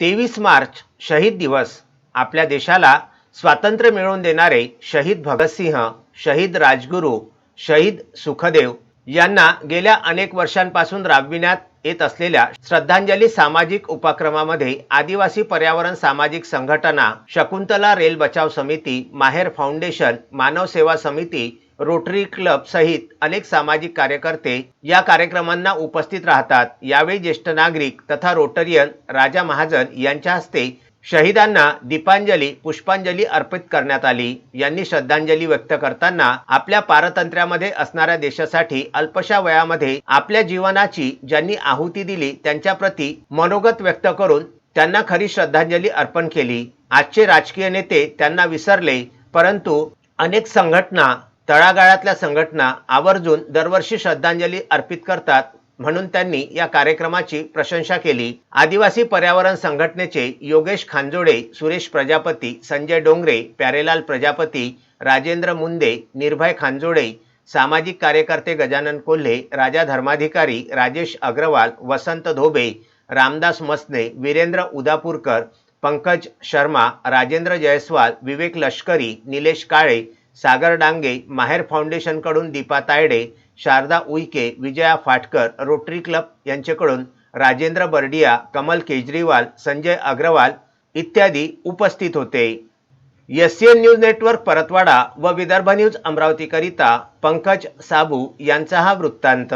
तेवीस मार्च शहीद दिवस. आपल्या देशाला स्वातंत्र्य मिळवून देणारे शहीद भगतसिंह शहीद राजगुरू शहीद सुखदेव यांना गेल्या अनेक वर्षांपासून राबविण्यात येत असलेल्या श्रद्धांजली सामाजिक उपक्रमामध्ये आदिवासी पर्यावरण सामाजिक संघटना शकुंतला रेल बचाव समिती माहेर फाउंडेशन मानव सेवा समिती रोटरी क्लब सहित अनेक सामाजिक कार्यकर्ते या कार्यक्रमांना उपस्थित राहतात. यावेळी ज्येष्ठ नागरिक तथा रोटरियन राजा महाजन यांच्या हस्ते शहीदांना दीपांजली पुष्पांजली अर्पित करण्यात आली. यांनी श्रद्धांजली व्यक्त करताना आपल्या पारतंत्र्यामध्ये असणाऱ्या देशासाठी अल्पशा वयामध्ये आपल्या जीवनाची ज्यांनी आहुती दिली त्यांच्याप्रती मनोगत व्यक्त करून त्यांना खरी श्रद्धांजली अर्पण केली. आजचे राजकीय नेते त्यांना विसरले परंतु अनेक संघटना तळागाळातल्या संघटना आवर्जून दरवर्षी श्रद्धांजली अर्पित करतात म्हणून त्यांनी या कार्यक्रमाची प्रशंसा केली. आदिवासी पर्यावरण संघटनेचे योगेश खांजोडे सुरेश प्रजापती संजय डोंगरे प्यारेलाल प्रजापती राजेंद्र मुंदे निर्भय खांजोडे सामाजिक कार्यकर्ते गजानन कोल्हे राजा धर्माधिकारी राजेश अग्रवाल वसंत धोबे रामदास मसने वीरेंद्र उदापूरकर पंकज शर्मा राजेंद्र जयस्वाल विवेक लष्करी निलेश काळे सागर डांगे माहेर फाउंडेशनकडून दीपा तायडे शारदा उईके विजया फाटकर रोटरी क्लब यांच्याकडून राजेंद्र बर्डिया कमल केजरीवाल संजय अग्रवाल इत्यादी उपस्थित होते. S N news network Paratwada व विदर्भ न्यूज अमरावतीकरिता पंकज साबू यांचा हा वृत्तांत.